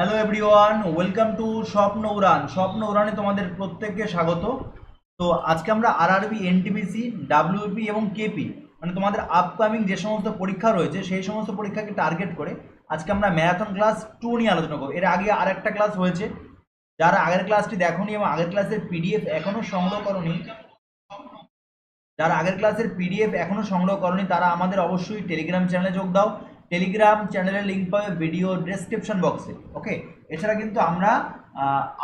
hello everyone welcome to Swapno Uran Swapno উড়ানে তোমাদের প্রত্যেককে স্বাগত। তো আজকে আমরা আরআরবি এনটিপিসি ডাব্লিউপি এবং কেপি মানে তোমাদের আপকামিং যে সমস্ত পরীক্ষা রয়েছে, সেই সমস্ত পরীক্ষাকে টার্গেট করে আজকে আমরা ম্যারাথন ক্লাস টু নিয়ে আলোচনা করব। এর আগে আর একটা ক্লাস হয়েছে। যারা আগের ক্লাসটি দেখোনি এবং আগের ক্লাসের পিডিএফ এখনও সংগ্রহ করনি, যারা আগের ক্লাসের পিডিএফ এখনও সংগ্রহ করনি, তারা আমাদের অবশ্যই টেলিগ্রাম চ্যানেলে যোগ দাও। টেলিগ্রাম চ্যানেলের লিঙ্ক পাবে ভিডিও ডেসক্রিপশন বক্সে ওকে এছাড়া কিন্তু আমরা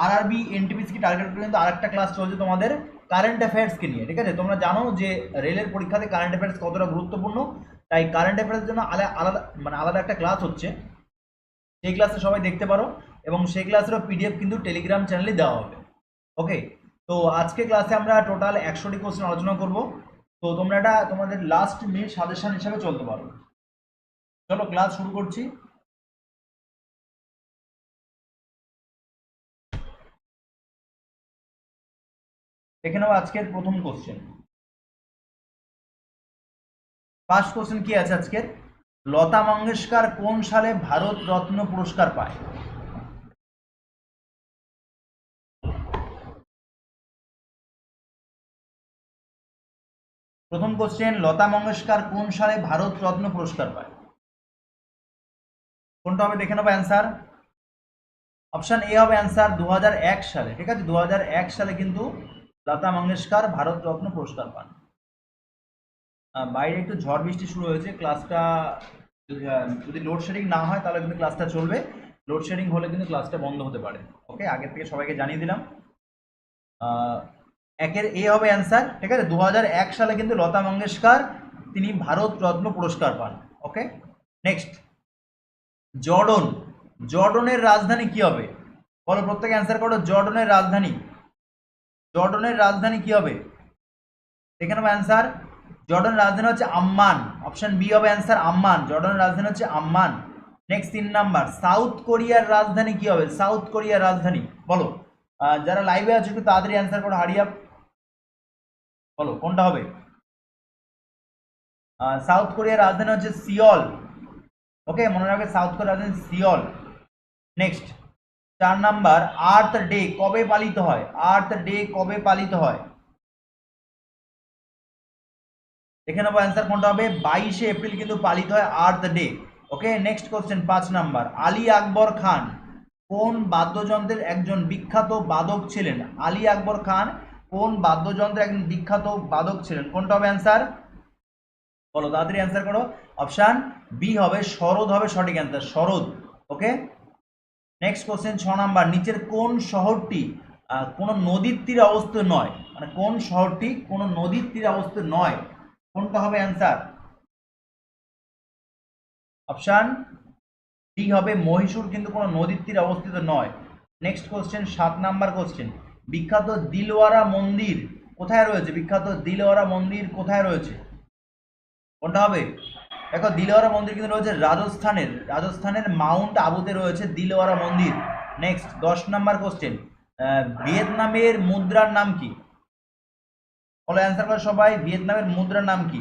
আরআরবি এনটিপিসিকে টার্গেট করে কিন্তু আরেকটা ক্লাস চলছে তোমাদের কারেন্ট অ্যাফেয়ার্সকে নিয়ে, ঠিক আছে? তোমরা জানো যে রেলের পরীক্ষাতে কারেন্ট অ্যাফেয়ার্স কতটা গুরুত্বপূর্ণ? তাই কারেন্ট অ্যাফেয়ার্সের জন্য আলাদা আলাদা মানে আলাদা একটা ক্লাস হচ্ছে। সেই ক্লাসে সবাই দেখতে পারো এবং সেই ক্লাসেরও পিডিএফ কিন্তু টেলিগ্রাম চ্যানেলে দেওয়া হবে ওকে তো আজকে ক্লাসে আমরা টোটাল একশোটি কোশ্চেন আলোচনা করব। তো তোমরা এটা তোমাদের লাস্ট মিনিট সাজেশন হিসাবে চলতে পারো। চলো ক্লাস শুরু করছি। দেখে আজকের প্রথম কোশ্চেন ফার্স্ট কোশ্চেন কি আছে আজকের? লতা মঙ্গেশকর কোন সালে ভারত রত্ন পুরস্কার পায়? প্রথম কোশ্চেন লতা মঙ্গেশকর কোন সালে ভারত রত্ন পুরস্কার পায়? কোনটা হবে দেখে নেব অ্যান্সার অপশান এ হবে অ্যান্সার দু হাজার এক সালে, ঠিক আছে? দু হাজার এক সালে কিন্তু লতা মঙ্গেশকর ভারত রত্ন পুরস্কার পান। বাইরে একটু ঝড় বৃষ্টি শুরু হয়েছে ক্লাসটা যদি লোডশেডিং না হয় তাহলে কিন্তু ক্লাসটা চলবে। লোডশেডিং হলে কিন্তু ক্লাসটা বন্ধ হতে পারে। ওকে আগের থেকে সবাইকে জানিয়ে দিলাম। একের এ হবে অ্যান্সার ঠিক আছে? দু হাজার এক সালে কিন্তু লতা মঙ্গেশকর তিনি ভারত রত্ন পুরস্কার পান। Okay next Jordan. জর্ডনের রাজধানী কি হবে? বলো, প্রত্যেকে অ্যান্সার করো। জর্ডনের রাজধানী। জর্ডনের রাজধানী কি হবে? দেখে নেব অ্যান্সার জর্ডনের রাজধানী হচ্ছে আম্মান। অপশন বি হবে অ্যান্সার আম্মান। জর্ডনের রাজধানী হচ্ছে আম্মান। নেক্সট তিন নাম্বার সাউথ কোরিয়ার রাজধানী কি হবে? সাউথ কোরিয়ার রাজধানী। বলো যারা লাইভে আছে একটু তাড়াতাড়ি অ্যান্সার করো হারিয়া বলো, কোনটা হবে? সাউথ কোরিয়ার রাজধানী হচ্ছে সিওল ওকে মনে রাখবে সাউথ কোরিয়ার রাজধানী সিওল নেক্সট চার নাম্বার আর্থ ডে কবে পালিত হয়? আর্থ ডে কবে পালিত হয়? দেখে নেব অ্যান্সার কোনটা হবে। বাইশে এপ্রিল কিন্তু পালিত হয় earth day okay next question পাঁচ নাম্বার আলী আকবর খান কোন বাদ্যযন্ত্রের একজন বিখ্যাত বাদক ছিলেন? আলী আকবর খান কোন বাদ্যযন্ত্রের একজন বিখ্যাত বাদক ছিলেন? কোনটা হবে অ্যান্সার বলো, তাড়াতাড়ি অ্যান্সার করো। অপশান বি হবে শরৎ হবে সঠিক answer sarod okay next question ছ নাম্বার নিচের কোন শহরটি কোনো নদীর তীরে অবস্থিত নয়? মানে কোন শহরটি কোনো নদীর তীরে অবস্থিত নয়? কোনটা হবে অ্যান্সার অপশান ডি হবে, মহীশূর কিন্তু কোনো নদীর তীরে অবস্থিত নয়। নেক্সট কোশ্চেন সাত নাম্বার কোশ্চেন বিখ্যাত দিলওয়ারা মন্দির কোথায় রয়েছে? বিখ্যাত দিলওয়ারা মন্দির কোথায় রয়েছে? কোনটা হবে? দেখো, দিলওয়ারা মন্দির কিন্তু রয়েছে রাজস্থানের রাজস্থানের মাউন্ট আবুতে রয়েছে দিলওয়ারা মন্দির। নেক্সট দশ নাম্বার কোশ্চেন ভিয়েতনামের মুদ্রার নাম কি? বলো অ্যান্সার করে সবাই, ভিয়েতনামের মুদ্রার নাম কি?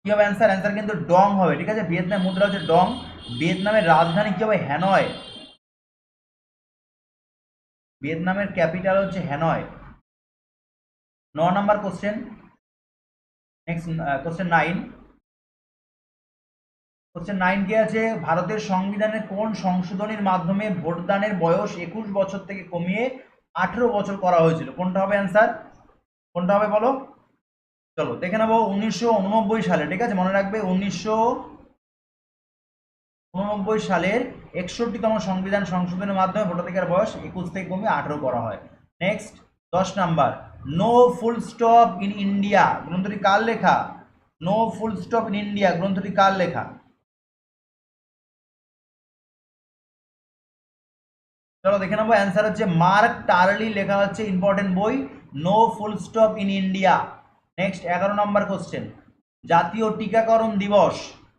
কি হবে অ্যান্সার অ্যান্সার কিন্তু ডং হবে, ঠিক আছে? ভিয়েতনাম মুদ্রা হচ্ছে ডং, ভিয়েতনামের রাজধানী কি হবে? হ্যানয়। ভিয়েতনামের ক্যাপিটাল হচ্ছে হ্যানয়। ন number question next question nine question nine কি আছে? ভারতের সংবিধানের কোন সংশোধনীর মাধ্যমে ভোটদানের বয়স একুশ বছর থেকে কমিয়ে আঠেরো বছর করা হয়েছিল? কোনটা হবে অ্যান্সার কোনটা হবে বলো? চলো, দেখে নেব উনিশশো উননব্বই সালে, ঠিক আছে? মনে রাখবে উনিশশো উননব্বই সালের একষট্টিতম সংবিধান সংশোধনের মাধ্যমে ভোটাধিকার বয়স একুশ থেকে কমিয়ে আঠেরো করা হয়। নেক্সট দশ number. No full stop in India গ্রন্থটি কার লেখা? No full stop in India গ্রন্থটি কার লেখা? চলো দেখে নেব অ্যান্সার হচ্ছে মার্ক টার্লি, লেখা হচ্ছে ইম্পর্টেন্ট বই। No full stop in India next এগারো নম্বর কোশ্চেন জাতীয় টিকাকরণ দিবস।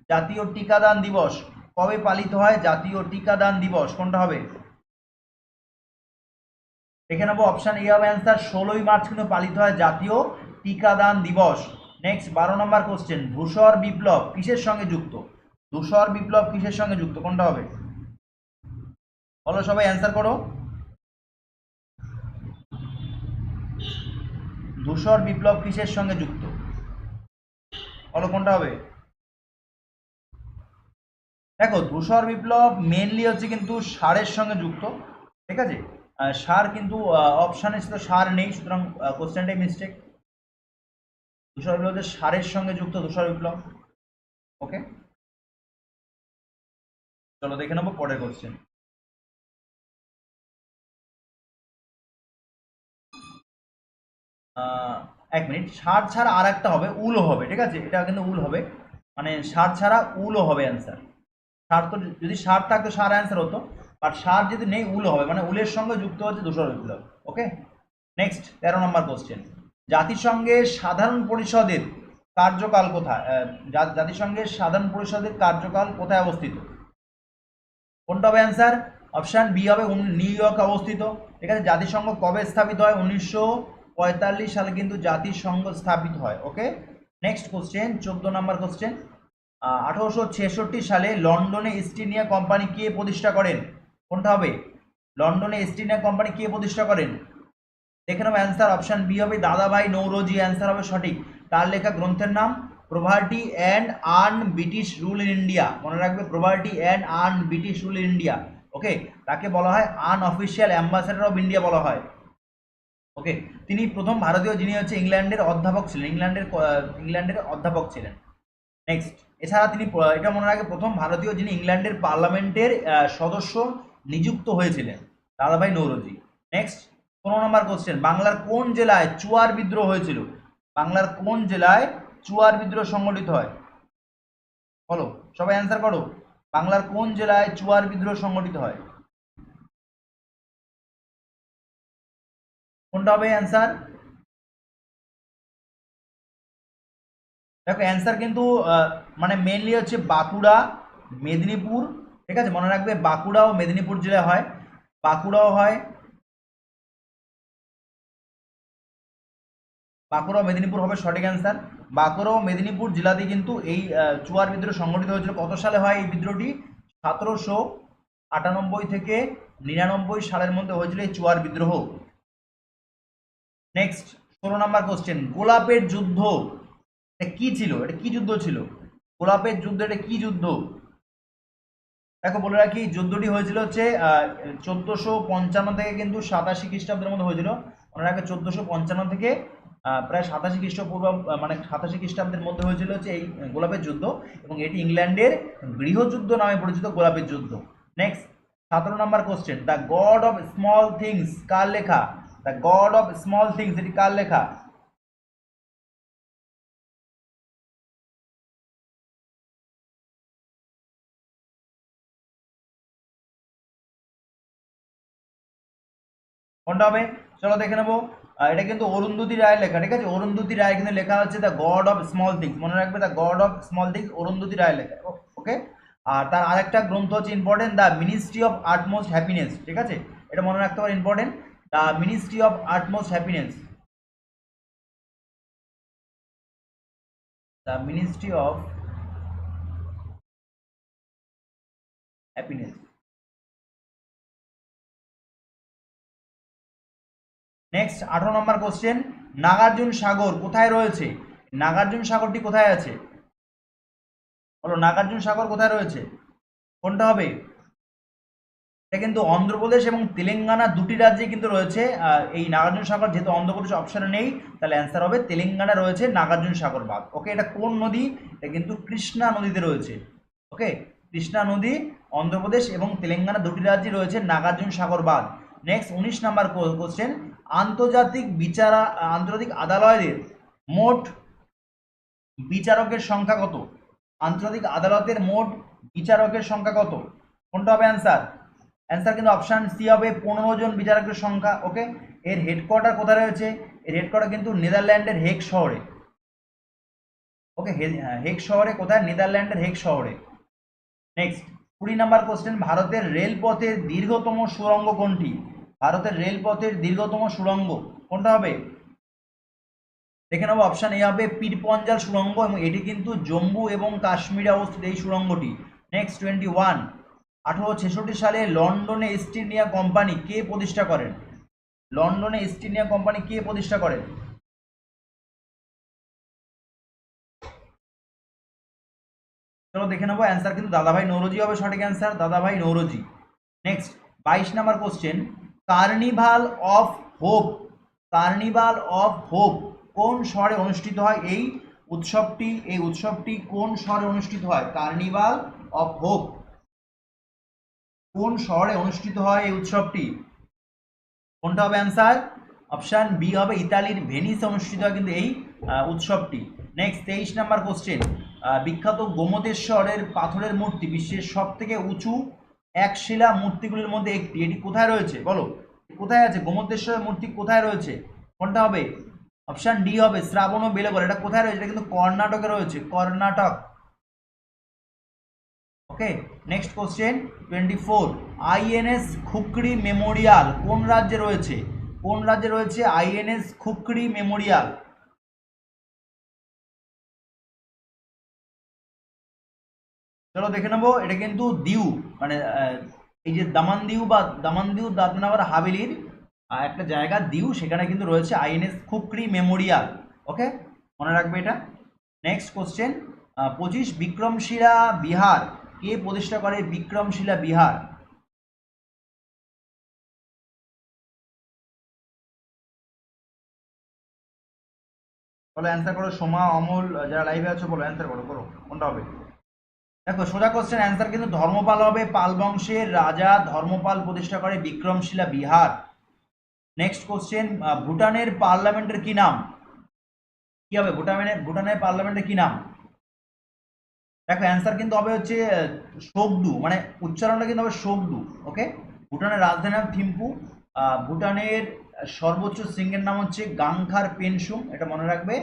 জাতীয় টিকাদান দিবস। কবে পালিত হয়? জাতীয় টিকাদান দিবস। কোনটা হবে? দেখে নেব অপশান এ হবে অ্যান্সার ষোলোই মার্চ কিন্তু পালিত হয় জাতীয় টিকাদান দিবস। নেক্সট বারো নম্বর কোশ্চেন ধূসর বিপ্লব কিসের সঙ্গে যুক্ত? ধূসর বিপ্লব কিসের সঙ্গে যুক্ত? কোনটা হবে? বলো সবাই অ্যান্সার করো। ধূসর বিপ্লব কিসের সঙ্গে যুক্ত? বলো কোনটা হবে? দেখো, ধূসর বিপ্লব মেনলি হচ্ছে কিন্তু সারের সঙ্গে যুক্ত, ঠিক আছে? সার কিন্তু অপশানে ছিল সার নেই, সুতরাং কোশ্চেনটাই মিস্টেক ধূসর বিপ্লব হচ্ছে সারের সঙ্গে যুক্ত ধূসর বিপ্লব। ওকে চলো দেখে নেব পরের কোশ্চেন এক মিনিট। সার ছাড়া আর একটা হবে, উলও হবে, ঠিক আছে? এটা কিন্তু উল হবে। মানে সার ছাড়া উলও হবে অ্যান্সার সার তো, যদি সার থাকতো, সার অ্যান্সার হতো। বাট সার যদি নেই, উল হবে। মানে উলের সঙ্গে যুক্ত হচ্ছে ধূসর বিপ্লব ওকে নেক্সট তেরো নম্বর কোশ্চেন জাতিসংঘের সাধারণ পরিষদের কার্যকাল কোথায়? জাতিসংঘের সাধারণ পরিষদের কার্যকাল কোথায় অবস্থিত? কোনটা হবে অ্যান্সার অপশান বি হবে নিউ ইয়র্ক অবস্থিত। ঠিক আছে? জাতিসংঘ কবে স্থাপিত হয়? উনিশশো পঁয়তাল্লিশ সালে কিন্তু জাতিসংঘ স্থাপিত হয় ওকে নেক্সট কোশ্চেন চোদ্দ নম্বর কোশ্চেন আঠারোশো ছেষট্টি সালে লন্ডনে ইস্ট ইন্ডিয়া কোম্পানি কে প্রতিষ্ঠা করেন? কোনটা হবে? লন্ডনে ইস্ট ইন্ডিয়া কোম্পানি কে প্রতিষ্ঠা করেন? দেখে নেব অ্যান্সার অপশান বি হবে দাদাভাই নৌরোজি। অ্যান্সার হবে সঠিক। তার লেখা গ্রন্থের নাম poverty and un British rule in India. মনে রাখবে poverty and un British rule in India. Okay? তাকে বলা হয় আনঅফিসিয়াল অ্যাম্বাসেডর অফ ইন্ডিয়া বলা হয়। ওকে? তিনি প্রথম ভারতীয় যিনি হচ্ছে ইংল্যান্ডের অধ্যাপক ছিলেন। ইংল্যান্ডের ইংল্যান্ডের অধ্যাপক ছিলেন। নেক্সট এছাড়া তিনি এটা মনে রাখে প্রথম ভারতীয় যিনি ইংল্যান্ডের পার্লামেন্টের সদস্য নিযুক্ত হয়েছিলেন দাদাভাই নৌরজি। নেক্সট পনেরো নম্বর কোশ্চেন বাংলার কোন জেলায় চুয়ার বিদ্রোহ হয়েছিল? বাংলার কোন জেলায় চুয়ার বিদ্রোহ সংগঠিত হয়? বলো, সবাই অ্যান্সার করো। বাংলার কোন জেলায় চুয়ার বিদ্রোহ সংগঠিত হয়? কোনটা হবে অ্যান্সার দেখো অ্যান্সার কিন্তু মানে মেনলি হচ্ছে বাঁকুড়া, মেদিনীপুর ঠিক আছে, মনে রাখবে বাঁকুড়া ও মেদিনীপুর জেলায় হয়, বাঁকুড়াও হয় বাঁকুড়া মেদিনীপুর হবে সঠিক অ্যান্সার বাঁকুড়া ও মেদিনীপুর জেলাতে কিন্তু এই চুয়ার বিদ্রোহ সংগঠিত হয়েছিল, কত সালে হয় এই বিদ্রোহটি? সতেরোশো আটানব্বই থেকে নিরানব্বই সালের মধ্যে হয়েছিল এই চুয়ার বিদ্রোহ। নেক্সট ষোলো নম্বর কোশ্চেন গোলাপের যুদ্ধ, এটা কি ছিল? এটা কি যুদ্ধ ছিল? গোলাপের যুদ্ধ, এটা কি যুদ্ধ? দেখো বলে রাখি, যুদ্ধটি হয়েছিল হচ্ছে চোদ্দোশো পঞ্চান্ন থেকে কিন্তু সাতাশি খ্রিস্টাব্দের মধ্যে হয়েছিল। মনে রাখবে চোদ্দোশো পঞ্চান্ন থেকে প্রায় সাতাশি খ্রিস্টপূর্ব মানে সাতাশি খ্রিস্টাব্দের মধ্যে হয়েছিল হচ্ছে এই গোলাপের যুদ্ধ এবং এটি ইংল্যান্ডের গৃহযুদ্ধ নামে পরিচিত গোলাপের যুদ্ধ। নেক্সট সতেরো number question the God of small things কার লেখা? The God of small things এটি কার লেখা? কোনটা হবে? চলো দেখে নেব। এটা কিন্তু অরুন্ধতী রায়ের লেখা, ঠিক আছে? অরুন্ধতী রায় কিন্তু লেখা হচ্ছে the God of small things. মনে রাখবে the God of small things Arundhati রায়ের লেখা, ওকে? আর তার আরেকটা গ্রন্থ হচ্ছে important the ministry of utmost happiness, ঠিক আছে? এটা মনে রাখতে পারো important the ministry of utmost happiness. The ministry of happiness. Next আঠারো নম্বর কোশ্চেন নাগার্জুন সাগর কোথায় রয়েছে? নাগার্জুন সাগরটি কোথায় আছে? বলো, নাগার্জুন সাগর কোথায় রয়েছে? কোনটা হবে? এটা কিন্তু অন্ধ্রপ্রদেশ এবং তেলেঙ্গানা দুটি রাজ্যে কিন্তু রয়েছে। এই নাগার্জুন সাগর যেহেতু অন্ধ্রপ্রদেশ অপশনে নেই, তাহলে অ্যান্সার হবে তেলেঙ্গানা রয়েছে, নাগার্জুন সাগর বাঁধ ওকে এটা কোন নদী? এটা কিন্তু কৃষ্ণা নদীতে রয়েছে। ওকে কৃষ্ণা নদী, অন্ধ্রপ্রদেশ এবং তেলেঙ্গানা দুটি রাজ্যে রয়েছে, নাগার্জুন সাগর বাঁধ নেক্সট উনিশ নাম্বার কোশ্চেন আন্তর্জাতিক বিচারা, আন্তর্জাতিক আদালতের মোট বিচারকের সংখ্যা কত? আন্তর্জাতিক আদালতের মোট বিচারকের সংখ্যা কত? কোনটা হবে অ্যান্সার অ্যান্সার কিন্তু অপশান সি হবে পনেরো জন বিচারকের সংখ্যা ওকে এর হেডকোয়ার্টার কোথায় রয়েছে? এর হেডকোয়ার্টার কিন্তু নেদারল্যান্ডের হেগ শহরে। ওকে হেগ শহরে কোথায়? নেদারল্যান্ডের হেগ শহরে। নেক্সট কুড়ি নাম্বার কোশ্চেন ভারতের রেলপথের দীর্ঘতম সুড়ঙ্গ কোনটি? ভারতের রেলপথের দীর্ঘতম সুড়ঙ্গ। কোনটা হবে? দেখে নেব অপশান এ হবে পীরপঞ্জাল সুড়ঙ্গ এবং এটি কিন্তু জম্মু এবং কাশ্মীরে অবস্থিত এই সুড়ঙ্গটি। নেক্সট টোয়েন্টি ওয়ান আঠারোশো ছেষট্টি সালে লন্ডনে ইস্ট ইন্ডিয়া কোম্পানি কে প্রতিষ্ঠা করেন? লন্ডনে ইস্ট ইন্ডিয়া কোম্পানি কে প্রতিষ্ঠা করেন? চলো দেখে নেব অ্যান্সার কিন্তু দাদাভাই নৌরজি হবে, সঠিক অ্যান্সার দাদাভাই নৌরজি। নেক্সট বাইশ number question carnival of hope, carnival of hope, কোন শহরে অনুষ্ঠিত হয়? এই উৎসবটি এই উৎসবটি কোন শহরে অনুষ্ঠিত হয়? Carnival of hope. কোন শহরে অনুষ্ঠিত হয় এই উৎসবটি? কোনটা হবে অ্যান্সার? অপশান বি হবে ইতালির ভেনিসে অনুষ্ঠিত হয় কিন্তু এই উৎসবটি। নেক্সট, তেইশ নাম্বার কোশ্চেন। বিখ্যাত গোমতেশ্বরের পাথরের মূর্তি বিশ্বের সব থেকে উঁচু এক শিলা মূর্তিগুলির মধ্যে একটি। এটি কোথায় রয়েছে? বলো। কোথায় আছে? গোমতেশ্বরের মূর্তি কোথায় রয়েছে? কোনটা হবে? অপশান ডি হবে শ্রাবণ ও বেলগড়। এটা কোথায় রয়েছে? এটা কিন্তু কর্ণাটকে রয়েছে। Karnataka. Okay, next question twenty four INS Khukri memorial কোন রাজ্যে রয়েছে? কোন রাজ্যে রয়েছে আইএনএস খুকড়ি মেমোরিয়াল? চলো দেখে নেব, এটা কিন্তু দিউ মানে এই যে দামান দিউ বা দামান দিউ দাদনাবার হাভেলির একটা জায়গা, দিউ, সেখানে কিন্তু রয়েছে আইএনএস খুকরি মেমোরিয়াল, ওকে? মনে রাখবে এটা? নেক্সট কোশ্চেন পঁচিশ বিক্রমশিলা বিহার, কে প্রতিষ্ঠা করে বিক্রমশিলা বিহার? বলো অ্যান্সার করো, সোমা, অমল, যারা লাইভে আছো, বলো অ্যান্সার করো করো, কোনটা হবে? দেখো, সোজা কোশ্চেন অ্যান্সার কিন্তু ধর্মপাল হবে, পাল বংশের রাজা, ধর্মপাল প্রতিষ্ঠা করে বিক্রমশিলা বিহার। নেক্সট কোশ্চেন ভুটানের পার্লামেন্টের কি নাম? কি হবে? ভুটানের ভুটানের পার্লামেন্টের কি নাম? দেখো অ্যান্সার কিন্তু হবে হচ্ছে শোকদু মানে উচ্চারণটা কিন্তু হবে শোকদু ওকে ভুটানের রাজধানী নাম থিম্পু ভুটানের সর্বোচ্চ শৃঙ্গের নাম হচ্ছে গাংখার পেনসুম, এটা মনে রাখবে।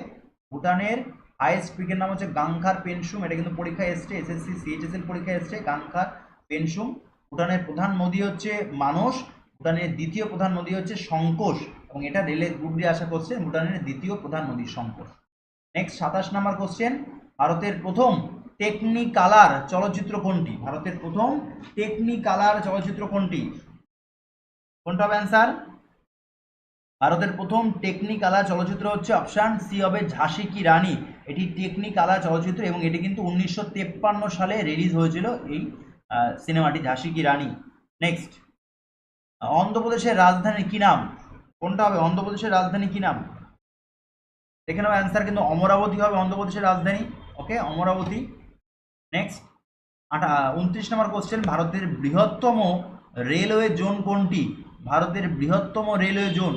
ভুটানের হাইয়েস্ট পিকের নাম হচ্ছে গাংখার পেনসুম এটা কিন্তু পরীক্ষা এসছে এসএসসি সিএইচএসএল পরীক্ষায় এসছে গাংখার পেনসুম ভুটানের প্রধান নদী হচ্ছে মানস, ভুটানের দ্বিতীয় প্রধান নদী হচ্ছে সংকোষ এবং এটা রেলের গ্রুপ দিয়ে আসা কোশ্চেন ভুটানের দ্বিতীয় প্রধান নদী সংকোষ নেক্সট সাতাশ নাম্বার কোশ্চেন ভারতের প্রথম টেকনিকালার চলচ্চিত্র কোনটি? ভারতের প্রথম টেকনিকালার চলচ্চিত্র কোনটি? কোনটা হবে অ্যান্সার ভারতের প্রথম টেকনিকালার চলচ্চিত্র হচ্ছে অপশান সি হবে ঝাঁসি কি রানী। এটি টেকনিকালার চলচ্চিত্র এবং এটি কিন্তু উনিশশো সালে রিলিজ হয়েছিল এই সিনেমাটি ঝাঁসি কি রানী নেক্সট অন্ধ্রপ্রদেশের রাজধানী কি নাম? কোনটা হবে? অন্ধ্রপ্রদেশের রাজধানী কি নাম? দেখে নাও অ্যান্সার কিন্তু অমরাবতী হবে অন্ধ্রপ্রদেশের রাজধানী। ওকে অমরাবতী। নেক্সট আঠা, উনত্রিশ নম্বর কোশ্চেন ভারতের বৃহত্তম রেলওয়ে জোন কোনটি? ভারতের বৃহত্তম রেলওয়ে জোন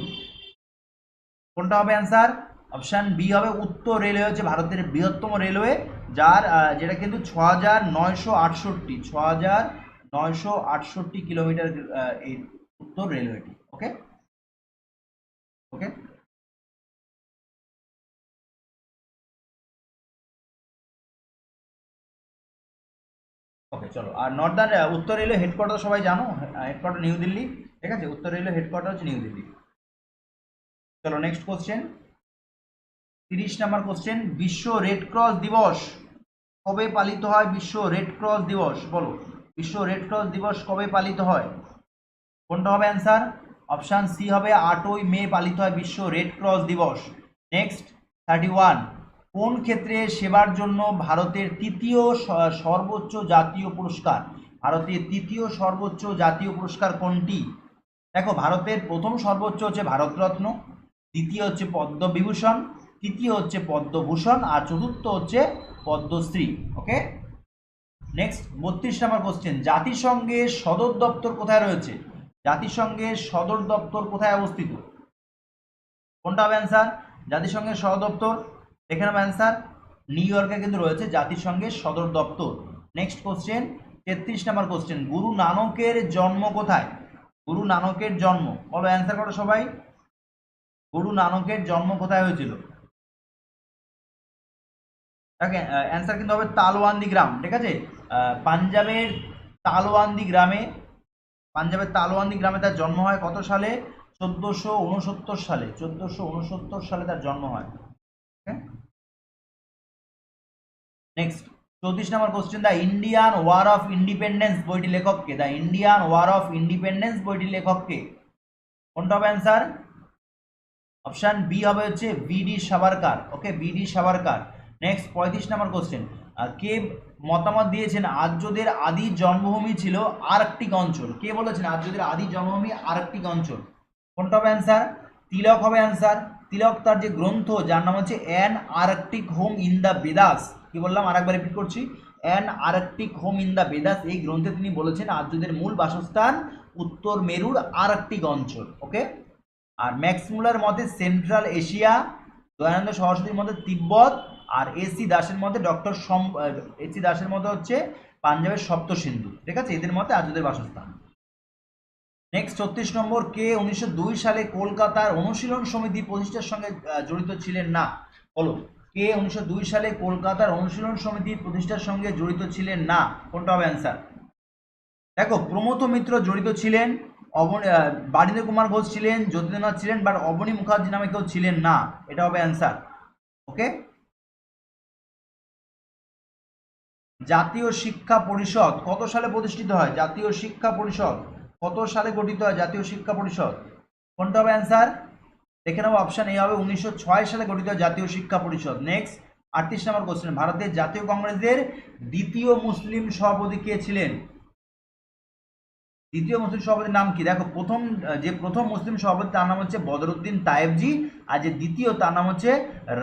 কোনটা হবে অ্যান্সার অপশান বি হবে উত্তর রেলওয়ে, হচ্ছে ভারতের বৃহত্তম রেলওয়ে, যার যেটা কিন্তু ছ হাজার নয়শো আটষট্টি ছ হাজার নয়শো আটষট্টি কিলোমিটার এই উত্তর রেলওয়েটি, ওকে? ওকে? ওকে, চলো। আর নর্দার্ন উত্তর রেলওয়ে হেডকোয়ার্টার সবাই জানো? হেডকোয়ার্টার নিউ দিল্লি, ঠিক আছে? উত্তর রেলওয়ে হেডকোয়ার্টার হচ্ছে নিউ দিল্লি। চলো নেক্সট কোশ্চেন তিরিশ নাম্বার কোশ্চেন বিশ্ব রেড ক্রস দিবস। কবে পালিত হয় বিশ্ব রেড ক্রস দিবস? বলো। বিশ্ব রেড ক্রস দিবস কবে পালিত হয়? কোনটা হবে অ্যান্সার অপশান সি হবে আটই মে পালিত হয় বিশ্ব রেড ক্রস দিবস। নেক্সট থার্টি ওয়ান কোন ক্ষেত্রে সেবার জন্য ভারতের তৃতীয় সর্বোচ্চ জাতীয় পুরস্কার? ভারতের তৃতীয় সর্বোচ্চ জাতীয় পুরস্কার কোনটি? দেখো, ভারতের প্রথম সর্বোচ্চ হচ্ছে ভারতরত্ন, দ্বিতীয় হচ্ছে পদ্মবিভূষণ তৃতীয় হচ্ছে পদ্মভূষণ আর চতুর্থ হচ্ছে পদ্মশ্রী, ওকে? নেক্সট বত্রিশ নম্বর কোশ্চেন জাতিসংঘের সদর দপ্তর কোথায় রয়েছে? জাতিসংঘের সদর দপ্তর কোথায় অবস্থিত? কোনটা হবে অ্যান্সার জাতিসংঘের সদর দপ্তর। এখানে হবে অ্যান্সার নিউ ইয়র্কে কিন্তু রয়েছে জাতিসংঘের সদর দপ্তর। নেক্সট কোশ্চেন তেত্রিশ নম্বর কোশ্চেন গুরু নানকের জন্ম কোথায়? গুরু নানকের জন্ম, বলো অ্যান্সার করো সবাই। গুরু নানকের জন্ম কোথায় হয়েছিল? ওকে অ্যান্সার কিন্তু হবে তালওয়ান্দি গ্রাম, ঠিক আছে? পাঞ্জাবের তালওয়ান্দি গ্রামে, পাঞ্জাবের তালওয়ান্দি গ্রামে তার জন্ম হয় কত সালে? চোদ্দোশো উনসত্তর সালে, চোদ্দোশো উনসত্তর সালে তার জন্ম হয়। নেক্সট চৌত্রিশ number question the Indian war of independence বইটি লেখককে the Indian war of independence বইটি লেখককে কোনটা হবে অ্যান্সার অপশান বি হবে হচ্ছে BD Savarkar okay BD Savarkar. Next পঁয়ত্রিশ নম্বর কোশ্চেন কে মতামত দিয়েছেন আর্যদের আদি জন্মভূমি ছিল আর্কটিক অঞ্চল? কে বলেছেন আর্যদের আদি জন্মভূমি আর্কটিক অঞ্চল? কোনটা হবে অ্যান্সার তিলক হবে অ্যান্সার তিলক তার যে গ্রন্থ, যার নাম হচ্ছে an Arctic home in the Vedas কি বললাম? আরেকবার রিপিট করছি। An Arctic home in the Vedas এই গ্রন্থে তিনি বলেছেন আর্যদের মূল বাসস্থান উত্তর মেরুর আর্কটিক অঞ্চল। ওকে আর ম্যাক্স মুলার মতে সেন্ট্রাল এশিয়া দয়ানন্দ সরস্বতীর মধ্যে তিব্বত আর এসি দাসের মধ্যে ডক্টর সম এসি দাসের মধ্যে হচ্ছে পাঞ্জাবের সপ্ত সিন্ধু ঠিক আছে? এদের মতে আর্যদের বাসস্থান। নেক্সট ছত্রিশ নম্বর, কে উনিশশো দুই সালে কলকাতার অনুশীলন সমিতি প্রতিষ্ঠার সঙ্গে জড়িত ছিলেন না? বলো। কে উনিশশো দুই সালে কলকাতার অনুশীলন সমিতি প্রতিষ্ঠার সঙ্গে জড়িত ছিলেন না? কোনটা হবে অ্যান্সার দেখো প্রমথ মিত্র জড়িত ছিলেন, অবনী বারীন্দ্র কুমার ঘোষ ছিলেন জ্যোতির্নাথ ছিলেন বাট অবনী মুখার্জি নামে কেউ ছিলেন না। এটা হবে অ্যান্সার ওকে জাতীয় শিক্ষা পরিষদ কত সালে প্রতিষ্ঠিত হয়? জাতীয় শিক্ষা পরিষদ কত সালে গঠিত হয়? জাতীয় শিক্ষা পরিষদ? কোনটা হবে অ্যান্সার দেখে নেব অপশান এ হবে উনিশশো ছয় সালে গঠিত হয় জাতীয় শিক্ষা পরিষদ। নেক্সট আটত্রিশ নম্বর কোশ্চেন ভারতের জাতীয় কংগ্রেসের দ্বিতীয় মুসলিম সভাপতি কে ছিলেন? দ্বিতীয় মুসলিম সভাপতির নাম কি? দেখো, প্রথম, যে প্রথম মুসলিম সভাপতি, তার নাম হচ্ছে বদরুদ্দিন তায়েবজি, আর যে দ্বিতীয়, তার নাম হচ্ছে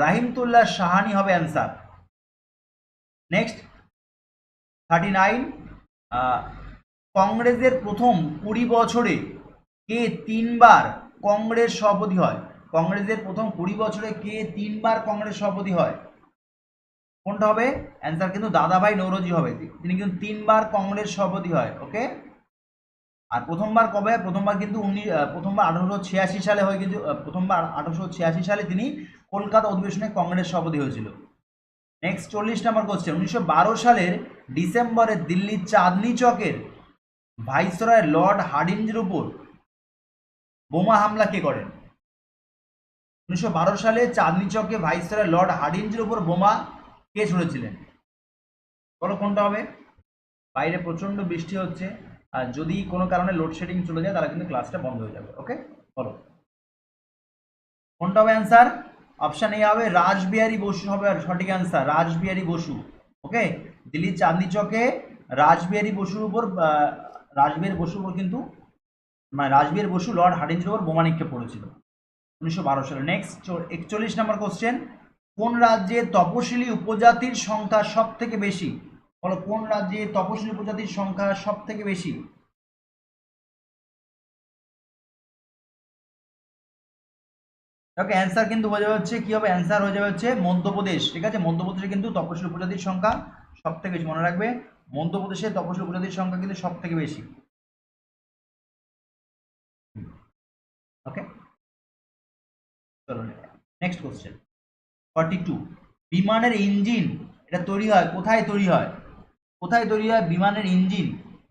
রাহিমতুল্লাহ সাহানি হবে অ্যান্সার নেক্সট থার্টি নাইন কংগ্রেসের প্রথম কুড়ি বছরে কে তিনবার কংগ্রেস সভাপতি হয়? কংগ্রেসের প্রথম কুড়ি বছরে কে তিনবার কংগ্রেস সভাপতি হয়? কোনটা হবে? অ্যান্সার কিন্তু দাদাভাই নৌরজি হবে। তিনি কিন্তু তিনবার কংগ্রেস সভাপতি হয়, ওকে? আর প্রথমবার কবে? প্রথমবার কিন্তু উনি প্রথমবার আঠারোশো ছিয়াশি সালে হয় কিন্তু প্রথমবার আঠারোশো ছিয়াশি সালে তিনি কলকাতা অধিবেশনে কংগ্রেস সভাপতি হয়েছিল। নেক্সট চল্লিশ নম্বর কোশ্চেন উনিশশো বারো সালের ডিসেম্বরে দিল্লির চাঁদনি চকের ভাইসরয় লর্ড হার্ডিঞ্জের উপর বোমা হামলা কে করেন? উনিশশো বারো সালে চাঁদনি চকে ভাইসরয় লর্ড হার্ডিঞ্জের উপর বোমা কে ছুড়েছিলেন? বলো কোনটা হবে? বাইরে প্রচণ্ড বৃষ্টি হচ্ছে। আর যদি কোনো কারণে লোডশেডিং চলে যায়, তাহলে কিন্তু ক্লাসটা বন্ধ হয়ে যাবে। ওকে বলো। কোনটা হবে অ্যান্সার অপশান এ হবে রাসবিহারী বসু হবে সঠিক অ্যান্সার রাসবিহারী বসু ওকে দিল্লির চাঁদনি চকে রাসবিহারী বসুর উপর রাসবিহারী বসুর উপর কিন্তু মানে রাসবিহারী বসু লর্ড হার্ডিঞ্জের উপর বোমা নিক্ষেপ করেছিল উনিশশো বারো সালে। নেক্সট একচল্লিশ নম্বর কোশ্চেন কোন রাজ্যে তপশিলি উপজাতির সংখ্যা সব থেকে বেশি? বলো, কোন রাজ্যে তপশিলি উপজাতির সংখ্যা সব থেকে বেশি? ওকে অ্যান্সার কিন্তু হয়ে যাবে হচ্ছে কি হবে? অ্যান্সার হয়ে যাবে হচ্ছে মধ্যপ্রদেশ, ঠিক আছে? মধ্যপ্রদেশে কিন্তু তপশিলি উপজাতির সংখ্যা সব থেকে বেশি, মনে রাখবে? মধ্যপ্রদেশে তপশিলি উপজাতির সংখ্যা কিন্তু সব থেকে বেশি। ওকে চলো নেক্সট কোশ্চেন ফর্টি টু বিমানের ইঞ্জিন এটা তৈরি হয়, কোথায় তৈরি হয়? কোথায় তৈরি হয়? বিমানের ইঞ্জিন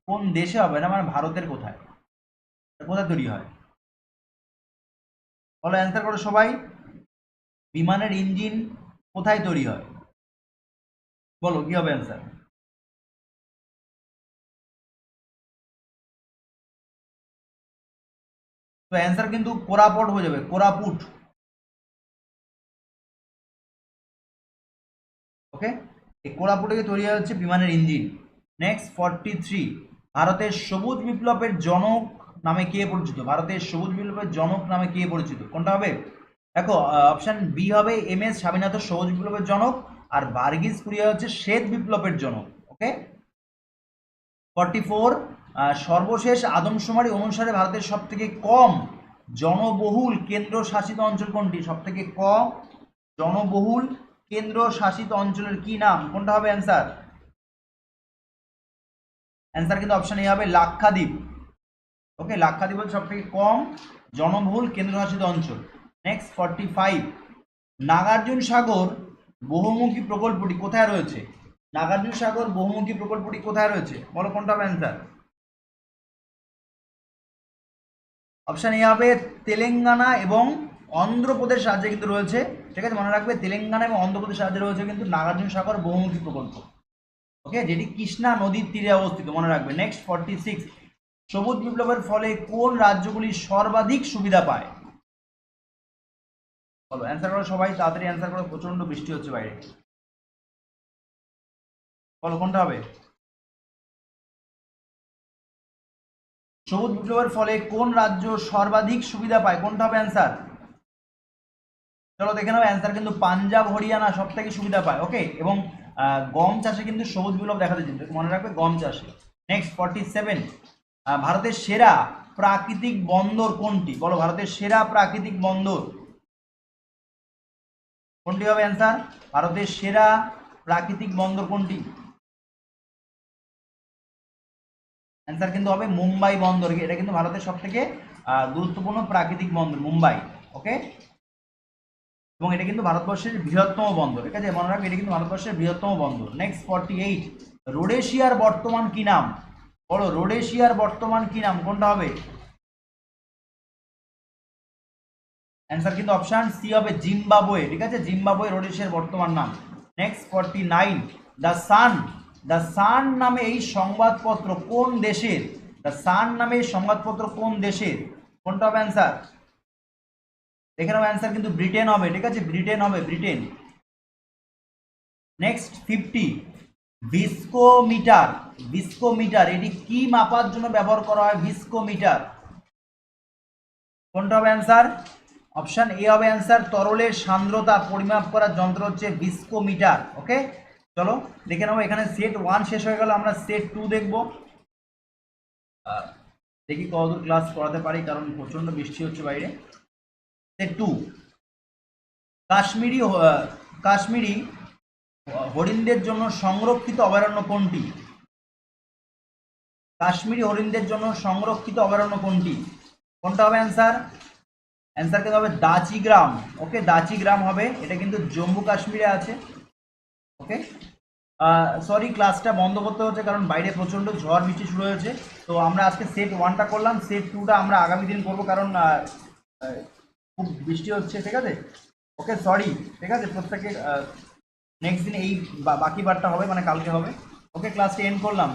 কোন দেশে হবে? না মানে ভারতের কোথায়? কোথায় তৈরি হয়? বলো অ্যান্সার করো সবাই। বিমানের ইঞ্জিন কোথায় তৈরি হয়? বলো, কি হবে অ্যান্সার তো অ্যান্সার কিন্তু কোরাপুট হয়ে যাবে, কোরাপুট। ওকে এই কোরাপুটে তৈরি হচ্ছে? বিমানের ইঞ্জিন নেক্সট ফর্টি থ্রি ভারতের সবুজ বিপ্লবের জনক নামে কে পরিচিত? ভারতের সবুজ বিপ্লবের জনক নামে কে পরিচিত? কোনটা হবে? দেখো অপশন বি হবে এম এস স্বামীনাথন সবুজ বিপ্লবের জনক আর বার্গিস কুরিয়া হচ্ছে শ্বেত বিপ্লবের জনক ওকে ফর্টি ফোর সর্বশেষ আদমশুমারি অনুসারে ভারতের সব থেকে কম জনবহুল কেন্দ্র শাসিত অঞ্চল কোনটি? সব থেকে কম জনবহুল কেন্দ্র শাসিত অঞ্চলের কি নাম? কোনটা হবে? অ্যান্সার অ্যান্সার কিন্তু অপশন এ হবে লাক্ষাদ্বীপ। ওকে লাক্ষাদ্বীপ সব থেকে কম জনবহুল কেন্দ্রশাসিত অঞ্চল। Next forty five Nagarjuna Sagar বহুমুখী প্রকল্পটি কোথায় রয়েছে? নাগার্জুন সাগর বহুমুখী প্রকল্পটি কোথায় রয়েছে? বলো কোনটা হবে অ্যান্সার অপশন এ হবে তেলেঙ্গানা এবং অন্ধ্রপ্রদেশ রাজ্যে কিন্তু রয়েছে। ঠিক আছে, মনে রাখবে, তেলেঙ্গানা এবং অন্ধ্রপ্রদেশ রাজ্যে রয়েছে কিন্তু নাগার্জুন সাগর বহুমুখী প্রকল্প। ওকে যেটি কৃষ্ণা নদীর তীরে অবস্থিত, মনে রাখবে। নেক্সট ফর্টি সিক্স সবুজ বিপ্লবের ফলে কোন রাজ্যগুলি সর্বাধিক সুবিধা পায়? বলো অ্যান্সার করো সবাই, তাড়াতাড়ি অ্যান্সার করো প্রচণ্ড বৃষ্টি হচ্ছে বাইরে। বলো, কোনটা হবে? সবুজ বিপ্লবের ফলে কোন রাজ্য সর্বাধিক সুবিধা পায়? কোনটা হবে অ্যান্সার চলো দেখে নাও অ্যান্সার কিন্তু পাঞ্জাব, হরিয়ানা সব থেকে সুবিধা পায় ওকে এবং গম চাষে কিন্তু সবুজ বিপ্লব দেখা দিচ্ছে। মনে রাখবে গম চাষে। নেক্সট ফর্টি সেভেন ভারতের সেরা প্রাকৃতিক বন্দর কোনটি? বলো, ভারতের সেরা প্রাকৃতিক বন্দর। কোনটি হবে অ্যান্সার ভারতের সেরা প্রাকৃতিক বন্দর কোনটি? অ্যান্সার কিন্তু হবে মুম্বাই বন্দর। এটা কিন্তু ভারতের সব থেকে গুরুত্বপূর্ণ প্রাকৃতিক বন্দর, মুম্বাই। ওকে? এবং এটা কিন্তু ভারতবর্ষের বৃহত্তম বন্দর। ঠিক আছে? মনে রাখবে, এটা কিন্তু ভারতবর্ষের বৃহত্তম বন্দর। নেক্সট ফর্টি এইট রোডেশিয়ার বর্তমান কি নাম? বলো রোডেশিয়ার বর্তমান কি নাম? কোনটা হবে? অ্যান্সার কিন্তু অপশন সি হবে জিম্বাবুয়ে, ঠিক আছে? জিম্বাবুয়ে রোডেশিয়ার বর্তমান নাম। Next forty nine the sun the sun নামে এই সংবাদপত্র কোন দেশের? দ্য সান নামে এই সংবাদপত্র কোন দেশের? কোনটা হবে অ্যান্সার দেখে নাও অ্যান্সার কিন্তু ব্রিটেন হবে, ঠিক আছে? ব্রিটেন হবে Britain next fifty viscometer viscometer, এটি কি মাপার জন্য ব্যবহার করা হয়? ভিস্কোমিটার। কোনটা হবে অ্যান্সার? অপশান এ হবে অ্যান্সার। তরলের সান্দ্রতা পরিমাপ করার যন্ত্র হচ্ছে ভিস্কোমিটার। ওকে? চলো, দেখে নেব এখানে সেট ওয়ান শেষ হয়ে গেল, আমরা সেট টু দেখব। দেখি কতদূর ক্লাস করাতে পারি, কারণ প্রচণ্ড বৃষ্টি হচ্ছে বাইরে। সেট টু কাশ্মীরি কাশ্মীরি হরিণদের জন্য সংরক্ষিত অভয়ারণ্য কোনটি? কাশ্মীরি হরিণদের জন্য সংরক্ষিত অভয়ারণ্য কোনটি? কোনটা হবে অ্যান্সার? অ্যান্সার কিন্তু হবে দাচিগ্রাম। ওকে, দাচিগ্রাম হবে। এটা কিন্তু জম্মু কাশ্মীরে আছে। ওকে? সরি ক্লাসটা বন্ধ করতে হচ্ছে কারণ বাইরে প্রচণ্ড ঝড়, বৃষ্টি শুরু হয়েছে। তো আমরা আজকে সেট ওয়ানটা করলাম। সেট টুটা আমরা আগামী দিন করব কারণ খুব বৃষ্টি হচ্ছে, ঠিক আছে? ওকে সরি ঠিক আছে? প্রত্যেকে নেক্সট দিন এই বাকি বারটা হবে মানে কালকে হবে। ওকে ক্লাসটি এন্ড করলাম।